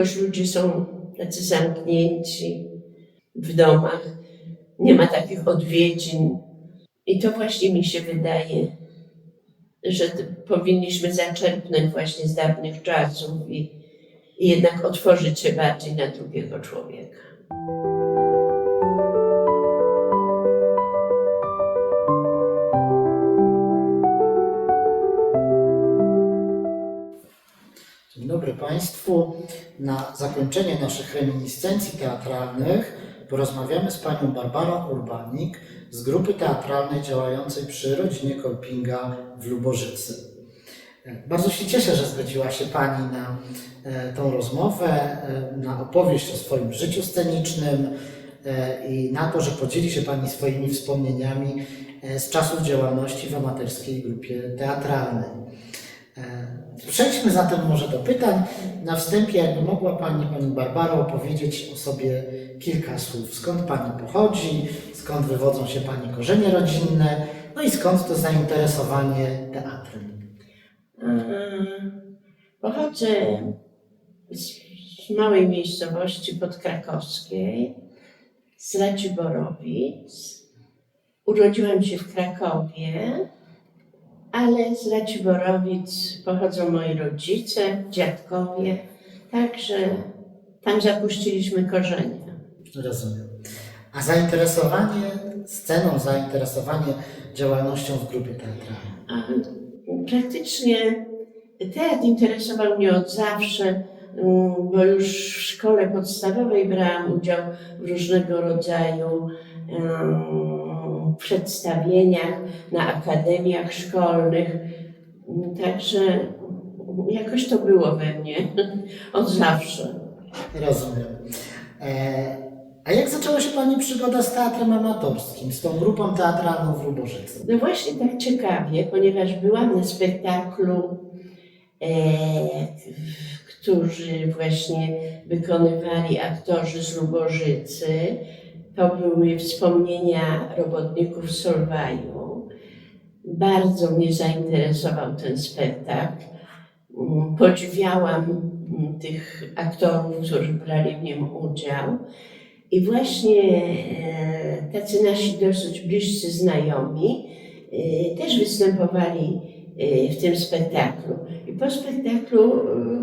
Już ludzie są tacy zamknięci w domach, nie ma takich odwiedzin. I to właśnie mi się wydaje, że powinniśmy zaczerpnąć właśnie z dawnych czasów i, i jednak otworzyć się bardziej na drugiego człowieka. Dobry Państwu. Na zakończenie naszych reminiscencji teatralnych porozmawiamy z Panią Barbarą Urbanik z grupy teatralnej działającej przy rodzinie Kolpinga w Lubożycy. Bardzo się cieszę, że zgodziła się Pani na e, tą rozmowę, e, na opowieść o swoim życiu scenicznym e, i na to, że podzieli się Pani swoimi wspomnieniami z czasów działalności w amatorskiej grupie teatralnej. E, Przejdźmy zatem może do pytań. Na wstępie, jakby mogła Pani, Pani Barbaro, opowiedzieć o sobie kilka słów. Skąd Pani pochodzi, skąd wywodzą się Pani korzenie rodzinne, no i skąd to zainteresowanie teatrem. Eee, Pochodzę z, małej miejscowości podkrakowskiej, z Raciborowic. Urodziłam się w Krakowie, ale z Raciborowic pochodzą moi rodzice, dziadkowie, także tam zapuściliśmy korzenie. Rozumiem. A zainteresowanie sceną, zainteresowanie działalnością w grupie teatralnej. Praktycznie teatr interesował mnie od zawsze, mm, bo już w szkole podstawowej brałam udział w różnego rodzaju em, przedstawieniach na akademiach szkolnych. Także jakoś to było we mnie od zawsze. Rozumiem. E, a jak zaczęła się Pani przygoda z teatrem amatorskim, z tą grupą teatralną w Lubożycy? No właśnie tak ciekawie, ponieważ byłam na spektaklu, e, którzy właśnie wykonywali aktorzy z Lubożycy. To były wspomnienia robotników Solwaju. Bardzo mnie zainteresował ten spektakl. Mm, Podziwiałam mm, tych aktorów, którzy brali w nim udział. I właśnie e, tacy nasi dosyć bliscy znajomi e, też występowali e, w tym spektaklu. I po spektaklu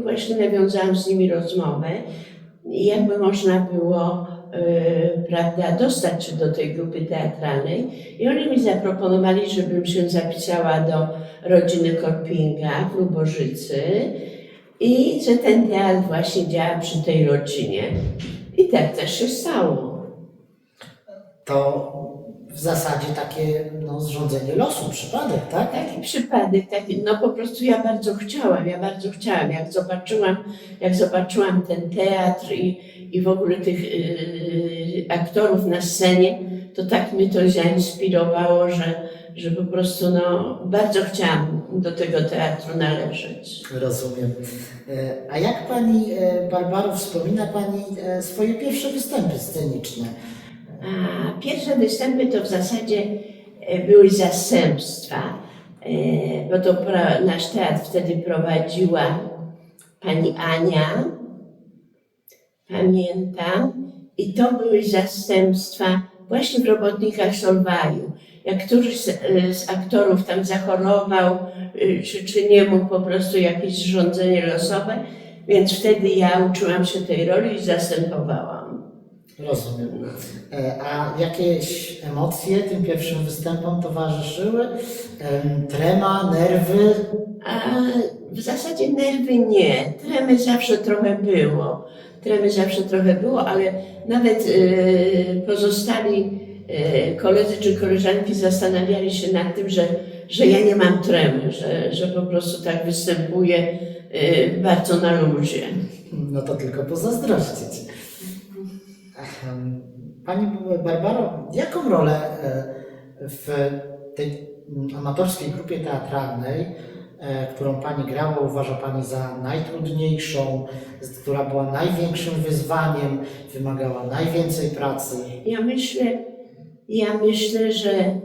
właśnie nawiązałam z nimi rozmowę, jakby można było prawda, dostać się do tej grupy teatralnej. I oni mi zaproponowali, żebym się zapisała do rodziny Korpinga w Lubożycy i że ten teatr właśnie działa przy tej rodzinie. I tak też się stało. To w zasadzie takie no, zrządzenie losu, przypadek, tak? Taki przypadek, taki, no po prostu ja bardzo chciałam, ja bardzo chciałam. Jak zobaczyłam, jak zobaczyłam ten teatr i, i w ogóle tych yy, aktorów na scenie, to tak mnie to zainspirowało, że, że po prostu no, bardzo chciałam do tego teatru należeć. Rozumiem. E, A jak Pani, e, Barbaro, wspomina Pani e, swoje pierwsze występy sceniczne? A pierwsze występy to w zasadzie e, były zastępstwa, e, bo to nasz teatr wtedy prowadziła pani Ania, pamiętam, i to były zastępstwa właśnie w Robotnikach Solwaju. Jak któryś z, e, aktorów tam zachorował, czy, czy nie mógł po prostu jakieś zrządzenie losowe, więc wtedy ja uczyłam się tej roli i zastępowałam. Rozumiem. E, A jakieś emocje tym pierwszym występom towarzyszyły? Em, Trema, nerwy? A w zasadzie nerwy nie. Tremy zawsze trochę było. Tremy zawsze trochę było, ale nawet e, pozostali e, koledzy czy koleżanki zastanawiali się nad tym, że, że ja nie mam tremy, że, że po prostu tak występuję e, bardzo na luzie. No to tylko pozazdrościć. Pani Barbaro, jaką rolę e, w tej amatorskiej grupie teatralnej, e, którą Pani grała, uważa Pani za najtrudniejszą, która była największym wyzwaniem, wymagała najwięcej pracy? Ja myślę, ja myślę, że,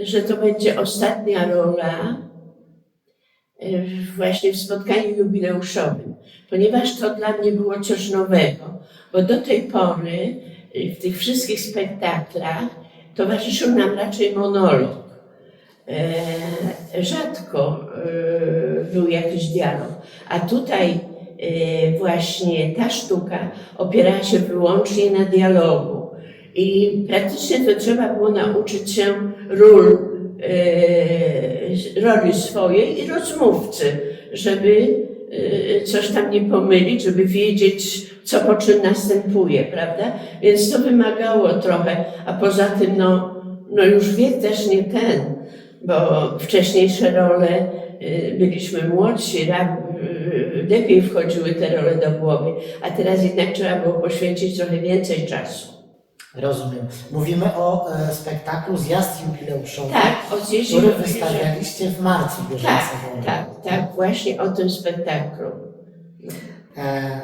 że to będzie ostatnia rola, właśnie w spotkaniu jubileuszowym, ponieważ to dla mnie było coś nowego, bo do tej pory e, w tych wszystkich spektaklach towarzyszył nam raczej monolog. E, rzadko e, był jakiś dialog, a tutaj właśnie ta sztuka opierała się wyłącznie na dialogu i praktycznie to trzeba było nauczyć się ról, roli swojej i rozmówcy, żeby e, coś tam nie pomylić, żeby wiedzieć, co po czym następuje, prawda? Więc to wymagało trochę, a poza tym, no, no już wiek też nie ten, bo wcześniejsze role y, byliśmy młodsi, y, lepiej wchodziły te role do głowy, a teraz jednak trzeba było poświęcić trochę więcej czasu. Rozumiem. Mówimy o e, spektaklu Zjazd Jubileuszowy, Tak, o zjeździe który wystawialiście w marcu Tak, bieżącego tak, roku. tak, właśnie o tym spektaklu. E,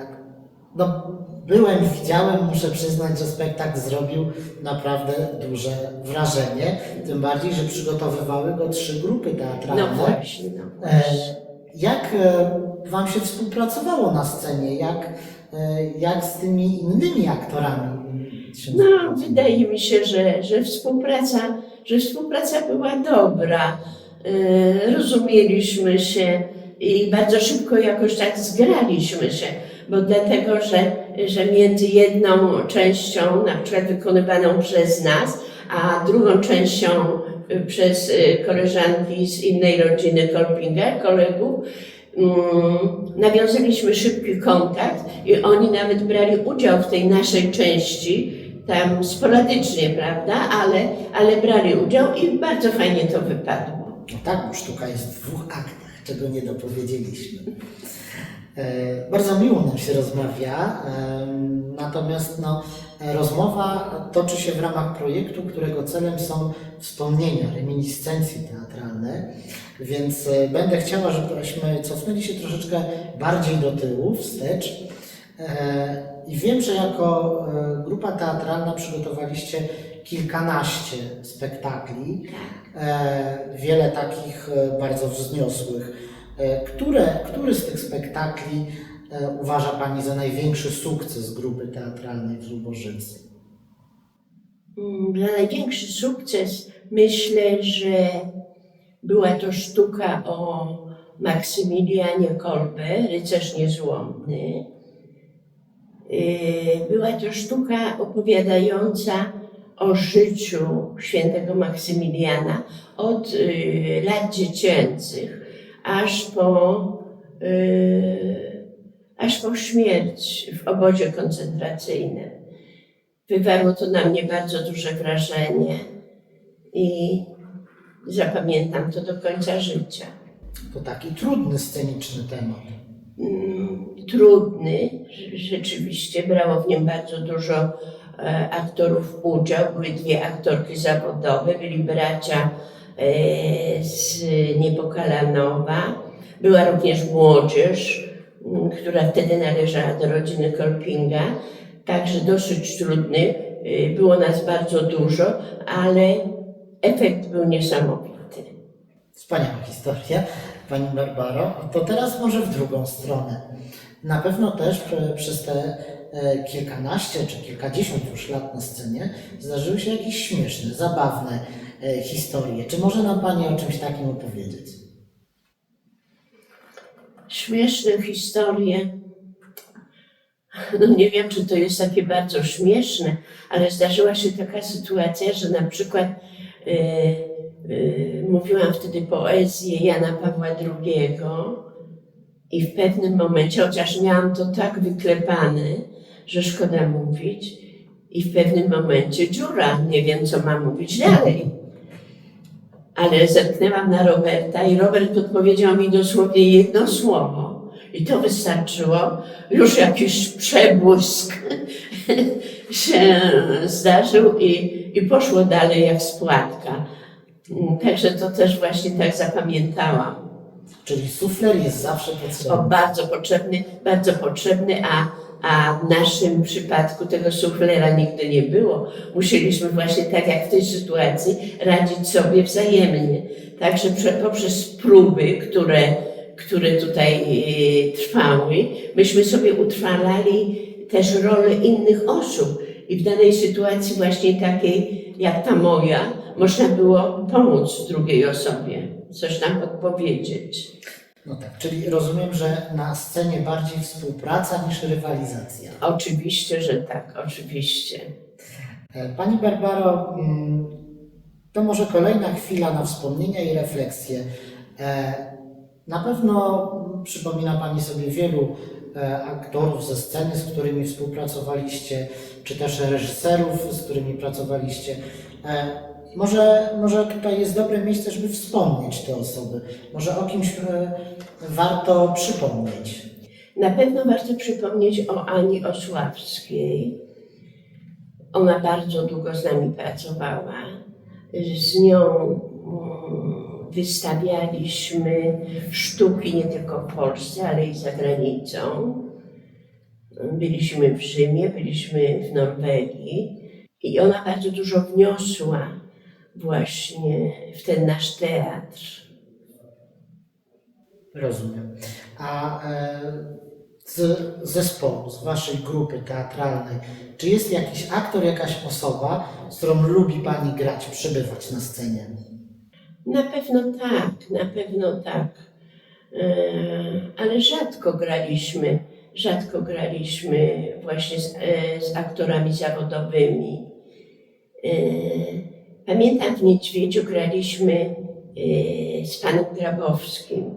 no, byłem, widziałem, muszę przyznać, że spektakl zrobił naprawdę duże wrażenie. Tym bardziej, że przygotowywały go trzy grupy teatralne. No właśnie, no E, właśnie. jak e, Wam się współpracowało na scenie? Jak, e, jak z tymi innymi aktorami? No, wydaje mi się, że, że, współpraca, że współpraca była dobra. Yy, rozumieliśmy się i bardzo szybko jakoś tak zgraliśmy się, bo dlatego, że, że między jedną częścią, na przykład wykonywaną przez nas, a drugą częścią y, przez y, koleżanki z innej rodziny Kolpinga, kolegów, mm, nawiązaliśmy szybki kontakt i oni nawet brali udział w tej naszej części, tam sporadycznie, prawda, ale, ale brali udział i bardzo fajnie to wypadło. No tak, bo sztuka jest w dwóch aktach, czego nie dopowiedzieliśmy. E, bardzo miło nam się rozmawia, em, natomiast no, e, rozmowa toczy się w ramach projektu, którego celem są wspomnienia, reminiscencje teatralne, więc e, będę chciała, żebyśmy cofnęli się troszeczkę bardziej do tyłu, wstecz. E, I wiem, że jako e, grupa teatralna przygotowaliście kilkanaście spektakli, e, wiele takich bardzo wzniosłych. Które, który z tych spektakli uważa Pani za największy sukces grupy teatralnej w Zubożycy? Mm, Dla największy sukces myślę, że była to sztuka o Maksymilianie Kolbe, rycerz niezłomny. Yy, Była to sztuka opowiadająca o życiu świętego Maksymiliana od yy, lat dziecięcych aż po, yy, aż po śmierć w obozie koncentracyjnym. Wywarło to na mnie bardzo duże wrażenie i zapamiętam to do końca życia. To taki trudny sceniczny temat. Mm, Trudny, rze- rzeczywiście brało w nim bardzo dużo e, aktorów udział. Były dwie aktorki zawodowe, byli bracia e, z Niepokalanowa. Była również młodzież, m, która wtedy należała do rodziny Kolpinga. Także dosyć trudny. Y, Było nas bardzo dużo, ale efekt był niesamowity. Wspaniała historia, Pani Barbaro. To teraz może w drugą stronę. Na pewno też e, przez te e, kilkanaście czy kilkadziesiąt już lat na scenie zdarzyły się jakieś śmieszne, zabawne e, historie. Czy może nam Pani o czymś takim opowiedzieć? Śmieszne historie. No nie wiem, czy to jest takie bardzo śmieszne, ale zdarzyła się taka sytuacja, że na przykład e, mówiłam wtedy poezję Jana Pawła II i w pewnym momencie, chociaż miałam to tak wyklepane, że szkoda mówić, i w pewnym momencie dziura, nie wiem co mam mówić dalej. Ale zerknęłam na Roberta i Robert odpowiedział mi dosłownie jedno słowo. I to wystarczyło. Już jakiś przebłysk się zdarzył i, i poszło dalej jak spłatka. Mm, Także to też właśnie tak zapamiętałam. Czyli sufler jest zawsze O, potrzebny. bardzo potrzebny, bardzo potrzebny, a, a w naszym przypadku tego suflera nigdy nie było. Musieliśmy właśnie tak jak w tej sytuacji radzić sobie wzajemnie. Także prze, poprzez próby, które które tutaj e, trwały, myśmy sobie utrwalali też rolę innych osób i w danej sytuacji właśnie takiej jak ta moja, można było pomóc drugiej osobie, coś tam podpowiedzieć. No tak, czyli rozumiem, że na scenie bardziej współpraca niż rywalizacja. Oczywiście, że tak, oczywiście. E, Pani Barbaro, mm, to może kolejna chwila na wspomnienia i refleksje. E, Na pewno przypomina Pani sobie wielu aktorów ze sceny, z którymi współpracowaliście, czy też reżyserów, z którymi pracowaliście. E, Może, może tutaj jest dobre miejsce, żeby wspomnieć te osoby. Może o kimś e, warto przypomnieć. Na pewno warto przypomnieć o Ani Osławskiej. Ona bardzo długo z nami pracowała. Z nią mm, wystawialiśmy sztuki nie tylko w Polsce, ale i za granicą. Byliśmy w Rzymie, byliśmy w Norwegii i ona bardzo dużo wniosła właśnie w ten nasz teatr. Rozumiem. A e, z zespołu, z waszej grupy teatralnej, czy jest jakiś aktor, jakaś osoba, z którą lubi pani grać, przebywać na scenie? Na pewno tak, na pewno tak. E, Ale rzadko graliśmy, rzadko graliśmy właśnie z, e, z aktorami zawodowymi. E, Pamiętam w Niedźwiedziu graliśmy z panem Grabowskim.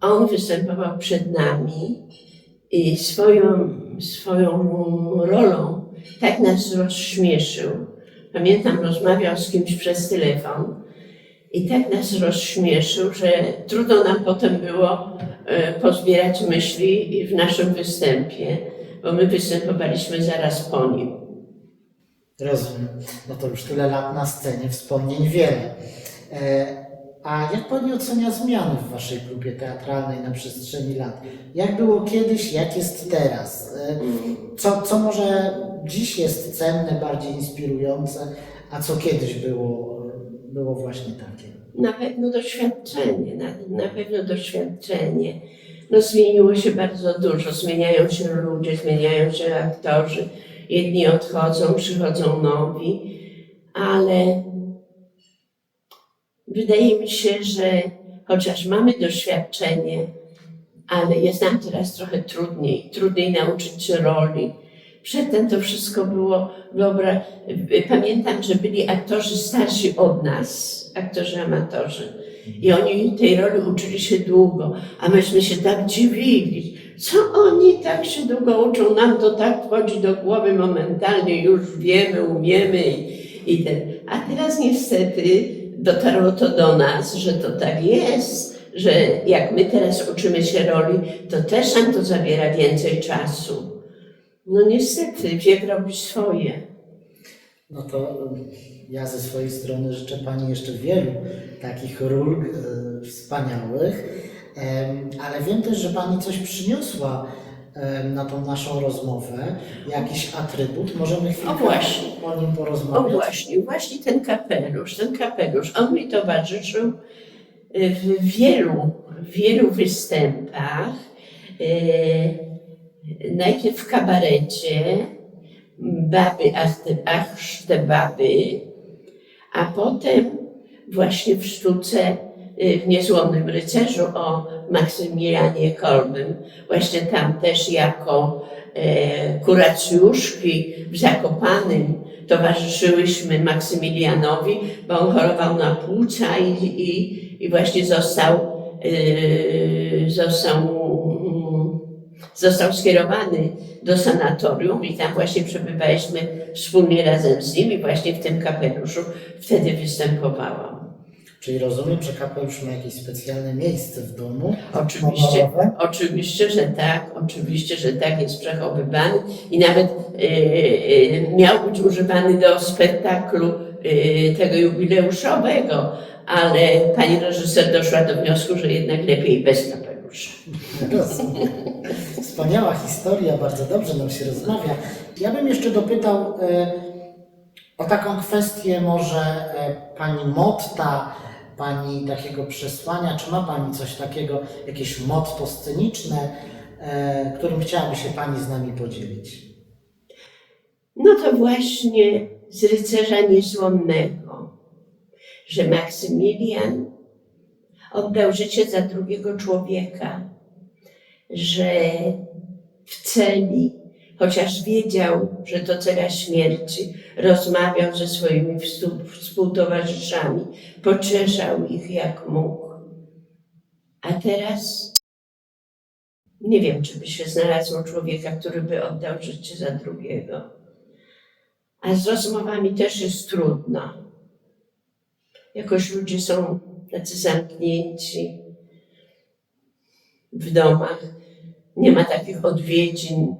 On występował przed nami i swoją, swoją rolą tak nas rozśmieszył. Pamiętam, rozmawiał z kimś przez telefon i tak nas rozśmieszył, że trudno nam potem było e, pozbierać myśli w naszym występie, bo my występowaliśmy zaraz po nim. Rozumiem. No to już tyle lat na scenie, wspomnień wiele. E, a jak pani ocenia zmiany w waszej grupie teatralnej na przestrzeni lat? Jak było kiedyś, jak jest teraz? E, co, co może dziś jest cenne, bardziej inspirujące, a co kiedyś było, było właśnie takie? Na pewno doświadczenie, na, na pewno doświadczenie. No zmieniło się bardzo dużo, zmieniają się ludzie, zmieniają się aktorzy. Jedni odchodzą, przychodzą nowi, ale wydaje mi się, że chociaż mamy doświadczenie, ale jest nam teraz trochę trudniej, trudniej nauczyć się roli. Przedtem to wszystko było, wyobra... pamiętam, że byli aktorzy starsi od nas, aktorzy amatorzy. I oni tej roli uczyli się długo, a myśmy się tak dziwili. Co oni tak się długo uczą? Nam to tak wchodzi do głowy momentalnie, już wiemy, umiemy i, i ten. A teraz niestety dotarło to do nas, że to tak jest, że jak my teraz uczymy się roli, to też nam to zabiera więcej czasu. No niestety, wiek robi swoje. No to ja ze swojej strony życzę Pani jeszcze wielu takich ról y, wspaniałych, Em, ale wiem też, że Pani coś przyniosła em, na tą naszą rozmowę, jakiś atrybut. Możemy chwilkę O właśnie. o nim O porozmawiać? właśnie, właśnie ten kapelusz, ten kapelusz, on mi towarzyszył y, w wielu, wielu występach. Y, Najpierw w kabarecie, baby, te, baby, a potem właśnie w sztuce y, w Niezłomnym Rycerzu o Maksymilianie Kolbym. Właśnie tam też jako e, kuracjuszki w Zakopanym towarzyszyłyśmy Maksymilianowi, bo on chorował na płuca i, i, i właśnie został, e, został, został skierowany do sanatorium i tam właśnie przebywaliśmy wspólnie razem z nim i właśnie w tym kapeluszu wtedy występowałam. Czyli rozumiem, że kapelusz ma jakieś specjalne miejsce w domu. Oczywiście, oczywiście, że tak, oczywiście, że tak jest przechowywany i nawet e, e, miał być używany do spektaklu e, tego jubileuszowego, ale pani reżyser doszła do wniosku, że jednak lepiej bez kapelusza. Wspaniała historia, bardzo dobrze nam się rozmawia. Ja bym jeszcze dopytał e, o taką kwestię może e, pani Motta Pani takiego przesłania? Czy ma Pani coś takiego, jakieś motto sceniczne, e, którym chciałaby się Pani z nami podzielić? No to właśnie z rycerza niezłomnego, że Maksymilian oddał życie za drugiego człowieka, że w celi, chociaż wiedział, że to cela śmierci, rozmawiał ze swoimi współ- współtowarzyszami, pocieszał ich jak mógł. A teraz nie wiem, czy by się znalazło człowieka, który by oddał życie za drugiego. A z rozmowami też jest trudno. Jakoś ludzie są tacy zamknięci w domach. Nie ma takich odwiedzin.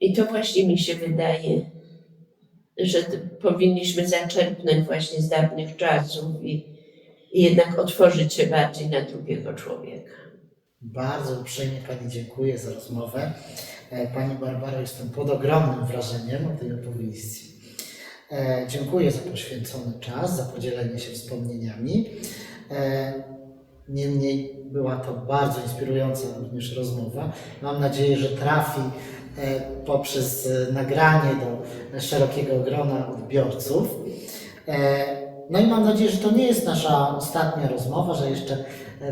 I to właśnie mi się wydaje, że powinniśmy zaczerpnąć właśnie z dawnych czasów i, i jednak otworzyć się bardziej na drugiego człowieka. Bardzo uprzejmie Pani dziękuję za rozmowę. E, Pani Barbaro, jestem pod ogromnym wrażeniem o tej opowieści. E, Dziękuję za poświęcony czas, za podzielenie się wspomnieniami. Niemniej była to bardzo inspirująca również rozmowa. Mam nadzieję, że trafi e, poprzez e, nagranie do szerokiego grona odbiorców. E, No i mam nadzieję, że to nie jest nasza ostatnia rozmowa, że jeszcze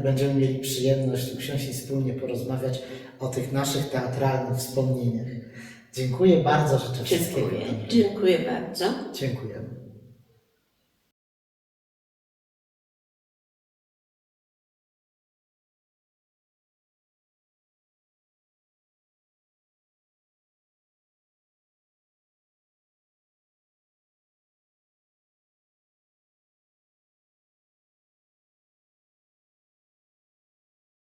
będziemy mieli przyjemność usiąść i wspólnie porozmawiać o tych naszych teatralnych wspomnieniach. Dziękuję bardzo, życzę wszystkiego Dziękuję. dobrego. Dziękuję bardzo. Dziękujemy.